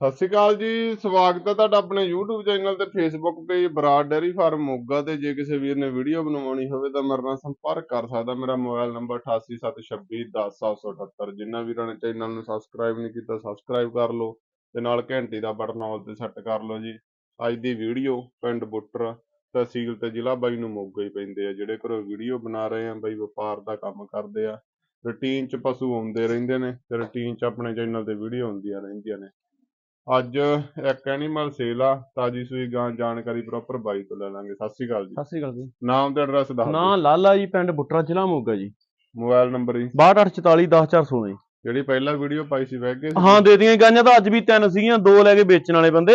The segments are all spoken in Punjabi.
ਸਤਿ ਸ਼੍ਰੀ ਅਕਾਲ ਜੀ, ਸਵਾਗਤ ਹੈ ਤੁਹਾਡਾ ਆਪਣੇ YouTube ਚੈਨਲ ਤੇ Facebook page Brar dairy farm Moga ਤੇ। ਜੇ ਕਿਸੇ ਵੀਰ ਨੇ ਵੀਡੀਓ ਬਣਵਾਉਣੀ ਹੋਵੇ ਤਾਂ ਮੇਰੇ ਨਾਲ ਸੰਪਰਕ ਕਰ ਸਕਦਾ। ਮੇਰਾ ਮੋਬਾਈਲ ਨੰਬਰ 8876210778 ਜਿਨ੍ਹਾਂ ਵੀਰਾਂ ਨੇ ਚੈਨਲ ਨੂੰ ਸਬਸਕ੍ਰਾਈਬ ਨਹੀਂ ਕੀਤਾ ਸਬਸਕ੍ਰਾਈਬ ਕਰ ਲਓ ਤੇ ਨਾਲ ਘੰਟੀ ਦਾ ਬਟਨ ਆਲ ਤੇ ਸੈੱਟ ਕਰ ਲਓ ਜੀ। ਅੱਜ ਦੀ ਵੀਡੀਓ ਪਿੰਡ ਬੁੱਟਰ ਤਹਿਸੀਲ ਤੇ ਜ਼ਿਲ੍ਹਾ ਬਾਈ ਨੂੰ ਮੋਗਾ ਹੀ ਪੈਂਦੇ ਆ। ਜਿਹੜੇ ਘਰੋਂ ਵੀਡੀਓ ਬਣਾ ਰਹੇ ਆ, ਬਾਈ ਵਪਾਰ ਦਾ ਕੰਮ ਕਰਦੇ ਆ। ਰੂਟੀਨ ਚ ਪਸ਼ੂ ਆਉਂਦੇ ਰਹਿੰਦੇ ਨੇ ਤੇ ਰੂਟੀਨ ਚ ਆਪਣੇ ਚੈਨਲ ਤੇ ਵੀਡੀਓ ਆਉਂਦੀਆਂ ਰਹਿੰਦੀਆਂ ਨੇ। ਅੱਜ ਇੱਕ ਐਨੀਮਲ ਸੇਲ ਆ ਤਾਜੀ ਸੂਈ ਗਾਂ ਜਾਣਕਾਰੀ ਪ੍ਰੋਪਰ ਬਾਈ ਤੋਂ ਲੈ ਲਾਂਗੇ। ਸਤਿ ਸ਼੍ਰੀ ਅਕਾਲ ਜੀ। ਸਤਿ ਸ੍ਰੀ ਅਕਾਲ ਜੀ। ਨਾਮ ਤੇ ਐਡਰੈਸ ਦੱਸ ਨਾਂ ਲਾਲਾ ਜੀ ਪਿੰਡ ਬੁੱਟਰਾ ਜ਼ਿਲ੍ਹਾ ਮੋਗਾ ਜੀ। ਮੋਬਾਈਲ ਨੰਬਰ ਜੀ। 6244 ਜੀ। ਜਿਹੜੀ ਪਹਿਲਾਂ ਵੀਡੀਓ ਪਾਈ ਸੀ ਵਹਿ ਗਏ ਸੀ? ਹਾਂ ਦੇ ਦੀਆਂ ਗਾਈਆਂ ਤਾਂ ਅੱਜ ਵੀ ਤਿੰਨ ਸੀਗੀਆਂ ਦੋ ਲੈ ਕੇ ਵੇਚਣ ਵਾਲੇ ਬੰਦੇ।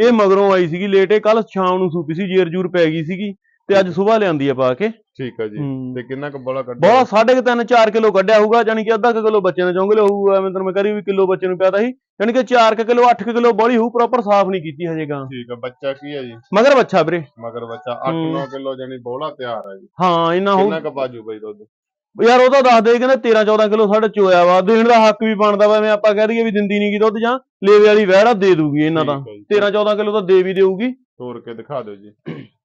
ਇਹ ਮਗਰੋਂ ਆਈ ਸੀਗੀ ਲੇਟ ਇਹ ਕੱਲ ਸ਼ਾਮ ਨੂੰ ਸੂਪੀ ਸੀ ਜੇਰ ਜੂਰ ਪੈ ਗਈ ਸੀਗੀ। ਤੇ ਅੱਜ ਸਵੇਰ ਲਿਆਂਦੀ ਆ ਪਾ ਕੇ। ਠੀਕ ਹੈ ਜੀ। ਹੂੰ। ਤੇ ਕਿੰਨਾ ਕੁ ਬੋਲਾ ਕੱਢਿਆ? ਬਹੁਤ ਸਾਢੇ ਕੁ ਤਿੰਨ 4 ਕਿਲੋ ਕੱਢਿਆ ਹੋਊਗਾ ਜਾਨੀ ਕਿ ਅੱਧਾ ਕੁ ਕਿਲੋ ਬੱਚੇ ਨੇ ਚੌਂਗਲੇ ਹੋਊਗਾ ਮੈਂ ਤੈਨੂੰ ਮੈਂ ਕਰੀ ਵੀ ਕਿਲੋ ਬੱਚੇ ਨੂੰ ਪਿਆਦਾ ਸੀ। ਜਾਨੀ ਕਿ 4 ਕਿਲੋ 8 ਕਿਲੋ ਬੋਲੀ ਹੋਊ ਪ੍ਰੋਪਰ ਸਾਫ਼ ਨਹੀਂ ਕੀਤੀ ਹਜੇ ਗਾਂ। ਠੀਕ ਹੈ ਬੱਚਾ ਕੀ ਹੈ ਜੀ? ਮਗਰ ਬੱਚਾ ਵੀਰੇ। ਮਗਰ ਬੱਚਾ ਹੂੰ। 8-9 ਕਿਲੋ ਜਾਨੀ ਬੋਲਾ ਤਿਆਰ ਹੈ ਜੀ। ਹਾਂ ਇੰਨਾ ਹੋਊ ਕਿੰਨਾ ਕੁ ਬਾਜੂ ਬਈ ਦੁੱਧ? ਯਾਰ ਉਹ ਤਾਂ ਦੱਸ ਦੇ ਕਹਿੰਦੇ 13 14 ਕਿਲੋ ਸਾਡੇ ਚੋਇਆ ਵਾ। ਦੇਣ ਦਾ ਹੱਕ ਵੀ ਬਣਦਾ ਵਾ ਐਵੇਂ ਆਪਾਂ ਕਹਿ ਦਈਏ ਵੀ ਦਿੰਦੀ ਨਹੀਂ ਗੀ ਦੁੱਧ ਜਾਂ ਲੇਵੇ ਵਾਲੀ ਵਹਿੜਾ ਦੇ ਦੂਗੀ ਇਹਨਾਂ ਦਾ। ਠੀਕ ਜੀ। 13 14 ਕਿਲੋ ਤਾਂ ਦੇ ਵੀ ਦੇਊਗੀ। ਤੋੜ ਕੇ ਦਿਖਾ ਦਿਓ ਜੀ।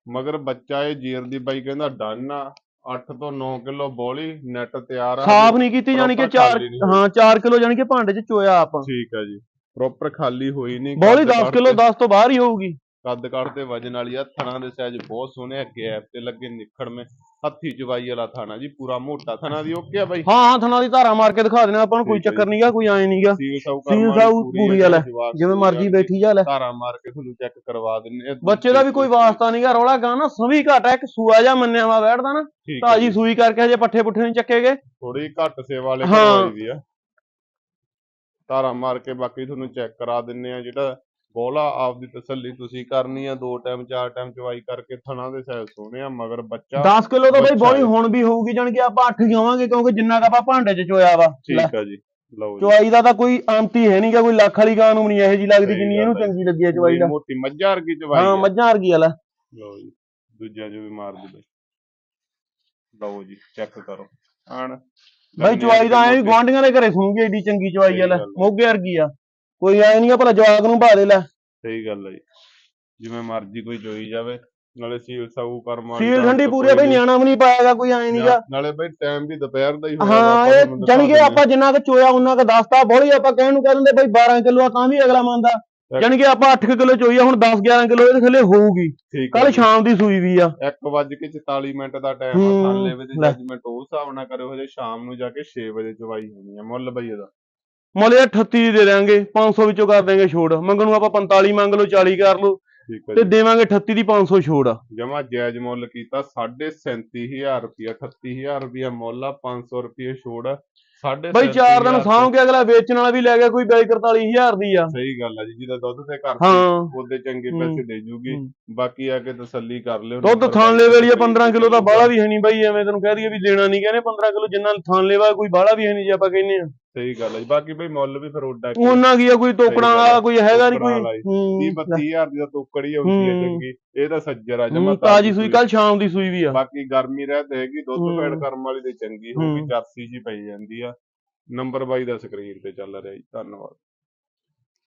ਮਗਰ ਬੱਚਾ ਇਹ ਜੀਰ ਦੀ ਬਾਈ ਕਹਿੰਦਾ ਡਨ ਆ 8 ਤੋਂ 9 ਕਿਲੋ ਬੋਲੀ ਨੈਟ ਤਿਆਰ ਆ। ਸਾਫ਼ ਨਹੀਂ ਕੀਤੀ ਜਾਨੀ ਕਿ proper 4 ਖਾਲੀ ਨਹੀਂ ਹੋਈ। ਹਾਂ 4 ਕਿਲੋ ਜਾਨੀ ਕਿ ਭਾਂਡੇ 'ਚ ਚੋਇਆ ਆਪਾਂ। ਠੀਕ ਹੈ ਜੀ। ਪ੍ਰੋਪਰ ਖਾਲੀ ਹੋਈ ਨਹੀਂ। ਬੋਲੀ 10 ਕਿਲੋ 10 ਤੋਂ ਬਾਹਰ ਹੀ ਹੋਊਗੀ। ਕੱਦ ਕੱਦ ਤੇ ਵਜਨ ਵਾਲੀ ਆ ਥਣਾ ਦੇ ਸਾਈਜ਼ ਬਹੁਤ ਸੋਹਣੇ ਆ ਗੈਪ ਤੇ ਲੱਗੇ ਨਿਖੜਵੇਂ ਹੱਥੀ ਚਵਾਈ ਵਾਲਾ ਥਾਣਾ ਜੀ ਪੂਰਾ ਮੋਟਾ ਥਣਾ ਦੀ ਓਕੇ ਆ ਬਾਈ? ਹਾਂ ਹਾਂ ਥਣਾ ਦੀ ਧਾਰਾ ਮਾਰ ਕੇ ਦਿਖਾ ਦੇਣਾ ਆਪਾਂ ਨੂੰ ਕੋਈ ਚੱਕਰ ਨਹੀਂਗਾ ਕੋਈ ਐ ਨਹੀਂਗਾ ਸੀਲ ਸਾਊ ਪੂਰੀ ਵਾਲਾ, ਜਿਵੇਂ ਮਰਜ਼ੀ ਬੈਠੀ ਜਾ ਲੈ। ਧਾਰਾ ਮਾਰ ਕੇ ਤੁਹਾਨੂੰ ਚੈੱਕ ਕਰਵਾ ਦਿੰਨੇ। ਬੱਚੇ ਦਾ ਵੀ ਕੋਈ ਵਾਸਤਾ ਨਹੀਂਗਾ ਰੌਲਾ ਗਾ ਨਾ ਸਵੀ ਘਾਟਾ ਇੱਕ ਸੂਆ ਜਾ ਮੰਨਿਆ ਵਾ ਬੈਠਦਾ ਨਾ ਤਾਜੀ। ਸੂਈ ਕਰਕੇ ਹਜੇ ਪੱਠੇ ਪੁੱਠੇ ਨਹੀਂ ਚੱਕੇ ਗਏ। ਥੋੜੀ ਘੱਟ ਸੇਵਾ ਵਾਲੇ। ਕਰਵਾਈ ਦੀ ਆ। ਧਾਰਾ ਮਾਰ ਕੇ ਬਾਕੀ ਤੁਹਾਨੂੰ ਚੈੱਕ ਕਰਾ ਦਿੰਨੇ ਆ ਜਿਹੜਾ ਬੋਲਾ ਆਪਦੀ ਤਸੱਲੀ ਤੁਸੀਂ ਕਰਨੀ ਆ ਦੋ ਟਾਈਮ ਚਾਰ ਟਾਈਮ ਚਵਾਈ ਕਰਕੇ ਥਣਾ ਦੇ ਸਾਈਜ਼ ਸੋਹਣੇ ਆ ਮਗਰ ਬੱਚਾ 10 ਕਿਲੋ ਤਾਂ ਬਈ ਬੋਲੀ ਹੈ। ਹੁਣ ਵੀ ਹੋਊਗੀ ਜਾਣੀ ਕਿ ਆਪਾਂ 8 ਜਾਵਾਂਗੇ ਕਿਉਂਕਿ ਜਿੰਨਾ ਕ ਆਪਾਂ ਭਾਂਡੇ 'ਚ ਚੋਇਆ ਵਾ। ਠੀਕ ਆ ਜੀ ਲਓ ਜੀ। ਚਵਾਈ ਦਾ ਤਾਂ ਕੋਈ ਅੰਤੀ ਹੈ ਨਹੀਂਗਾ ਕੋਈ ਲੱਖ ਵਾਲੀ ਗਾਂ ਨੂੰ ਨਹੀਂ ਇਹੋ ਜੀ ਲੱਗਦੀ ਜਿੰਨੀ ਇਹਨੂੰ ਹੈ। ਚੰਗੀ ਲੱਗੀ ਹੈ ਚਵਾਈ ਦਾ ਮੋਟੀ ਮੱਝਾਂ ਵਰਗੀ ਚਵਾਈ ਹਾਂ ਆ। ਮੱਝਾਂ ਵਰਗੀ ਆ ਲੈ। ਲਓ ਜੀ ਦੂਜਿਆਂ ਜੋ ਵੀ ਮਾਰ ਦੇ ਬਈ। ਲਓ ਜੀ ਚੈੱਕ ਕਰੋ। ਆਣ। ਬਈ ਚਵਾਈ ਦਾ ਐ ਵੀ ਗਵਾਂਢੀਆਂ ਦੇ ਘਰੇ ਸੁਣੂਗੀ ਏਡੀ ਚੰਗੀ ਚਵਾਈ ਆ ਲੈ। ਸਹੀ ਗੱਲ ਹੈ। ਮੋਗੇ ਵਰਗੀ ਆ। ਕੋਈ ਐ ਨਹੀਂਗਾ ਭਲਾ ਜਵਾਕ ਨੂੰ ਭਾ ਦੇ ਲੈ। ਸਹੀ ਗੱਲ ਹੈ ਜੀ। ਜਿਵੇਂ ਮਰਜ਼ੀ ਕੋਈ ਚੋਈ ਜਾਵੇ ਨਾਲੇ ਸੀਲ ਸਾਊ ਕਰਮ ਸੀਲ ਠੰਡੀ ਪੂਰੀ ਆ ਬਈ। ਨਿਆਣਾ ਵੀ ਨਹੀਂ ਪਾਏਗਾ ਕੋਈ ਐ ਨਹੀਂਗਾ ਨਾਲੇ ਬਈ ਟਾਈਮ ਵੀ ਦੁਪਹਿਰ ਦਾ ਹੀ ਹੋਇਆ ਹਾਂ ਇਹ ਜਾਣੀ ਕਿ ਆਪਾਂ ਜਿੰਨਾ ਕੁ ਚੋਇਆ ਉਹਨਾਂ ਕੁ ਦੱਸਤਾ ਬੋਲੀ ਆਪਾਂ ਕਹਿਣ ਨੂੰ ਕਹਿ ਦਿੰਦੇ ਬਈ 12 ਕਿਲੋ ਆ ਤਾਂ ਵੀ ਅਗਲਾ ਮੰਨਦਾ। ਜਾਣੀ ਕਿ ਆਪਾਂ 8 ਕਿਲੋ ਚੋਈ ਆ ਹੁਣ 10 11 ਕਿਲੋ ਇਹਦੇ ਥੱਲੇ ਹੋਊਗੀ। ਕੱਲ। ਸ਼ਾਮ ਦੀ ਸੂਈ ਵੀ ਆ। 1 ਵੱਜ ਕੇ 44 ਮਿੰਟ ਦਾ ਟਾਈਮ ਆ ਹੂੰ, ਥਾਲੇ ਵਜੇ ਲੈ। ਜਜਮੈਂਟ ਉਸ ਹਿਸਾਬ ਨਾਲ ਕਰਿਓ ਹਜੇ ਸ਼ਾਮ ਨੂੰ ਜਾ ਕੇ 6 ਵਜੇ ਚਵਾਈ ਹੋਣੀ ਆ ਮੁੱਲ ਬਈ ਇਹਦਾ। ਮੁੱਲ ਇਹ 38 ਦੀ ਦੇ ਦਿਆਂਗੇ 500 ਵਿੱਚੋਂ ਕਰ ਦੇਾਂਗੇ ਛੋੜ। ਮੰਗਣ ਨੂੰ ਆਪਾਂ 45 ਮੰਗ ਲਓ 40 ਕਰ ਲਓ। ਠੀਕ ਹੈ ਤੇ ਦੇਵਾਂਗੇ 38 ਦੀ 500 ਛੋੜ। ਜਮਾ ਜਾਇਜ਼ ਮੁੱਲ ਕੀਤਾ 37000 ਰੁਪਿਆ 38000 ਰੁਪਿਆ ਮੁੱਲ ਆ 500 ਰੁਪਏ ਛੋੜ ਸਾਢੇ ਬਈ ਚਾਰ ਦਿਨ ਸਾਂਭ ਕੇ ਅਗਲਾ ਵੇਚਣ ਵਾਲਾ ਵੀ ਲੈ ਗਿਆ ਕੋਈ 42 43000 ਦੀ ਆ। ਸਹੀ ਗੱਲ ਆ ਜੀ ਜਿਹਦਾ ਦੁੱਧ ਤੇ ਘਰ ਉਹਦੇ ਚੰਗੇ ਪੈਸੇ ਦੇ ਜੂਗੀ। ਬਾਕੀ ਆ ਕੇ ਤਸੱਲੀ ਕਰ ਲਿਓ ਦੁੱਧ ਨੰਬਰ ਥਾਣ ਬਾਈ ਲੈ ਵਾਲੀ ਆ ਤੇ 15 ਕਿਲੋ ਦਾ ਬਾਹਲਾ ਵੀ ਹੈ ਨਹੀਂ ਬਾਈ ਐਵੇਂ ਤੈਨੂੰ ਕਹਿ ਦਈਏ ਵੀ ਲੈਣਾ ਨਹੀਂ ਕਹਿੰਦੇ 15 ਕਿਲੋ ਜਿੰਨਾ ਥਾਣ ਲੈਵਾ ਕੋਈ ਬਾਹਲਾ ਵੀ ਹੈ ਨਹੀਂ ਜੇ ਆਪਾਂ ਕਹਿੰਦੇ ਆ। ਸਹੀ ਗੱਲ ਆ ਜੀ। ਬਾਕੀ ਬਈ ਮੁੱਲ ਵੀ ਫਿਰ ਉੱਡਾ ਉਹਨਾਂ ਕੀ ਆ ਕੋਈ ਆ, ਵਾਲਾ ਕੋਈ ਹੈਗਾ ਨਹੀਂ ਕੋਈ? ਹੀ। ਹੂੰ, 30 32000 ਦੀ ਤਾਂ ਤੋਕੜੀ ਆਉਂਦੀ ਹੈ ਹੂੰ। ਚੰਗੀ। ਇਹ ਤਾਂ ਸੱਜਰ ਆ ਹੂੰ, ਜਮਾ ਤਾਜੀ ਸੂਈ ਕੱਲ ਸ਼ਾਮ ਦੀ ਸੂਈ ਵੀ ਆ। ਬਾਕੀ ਗਰਮੀ ਰਹਿ ਤੇ ਹੈਗੀ ਦੁੱਧ ਹੂੰ। ਫੈਟ ਕਰਮ ਵਾਲੀ ਤੇ ਚੰਗੀ ਹੋਊਗੀ ਹੂੰ। ਜੀ ਪਈ ਜਾਂਦੀ ਆ। ਨੰਬਰ ਬਾਈ ਦਾ ਸਕਰੀਨ ਤੇ ਚੱਲ ਰਿਹਾ ਜੀ। ਧੰਨਵਾਦ।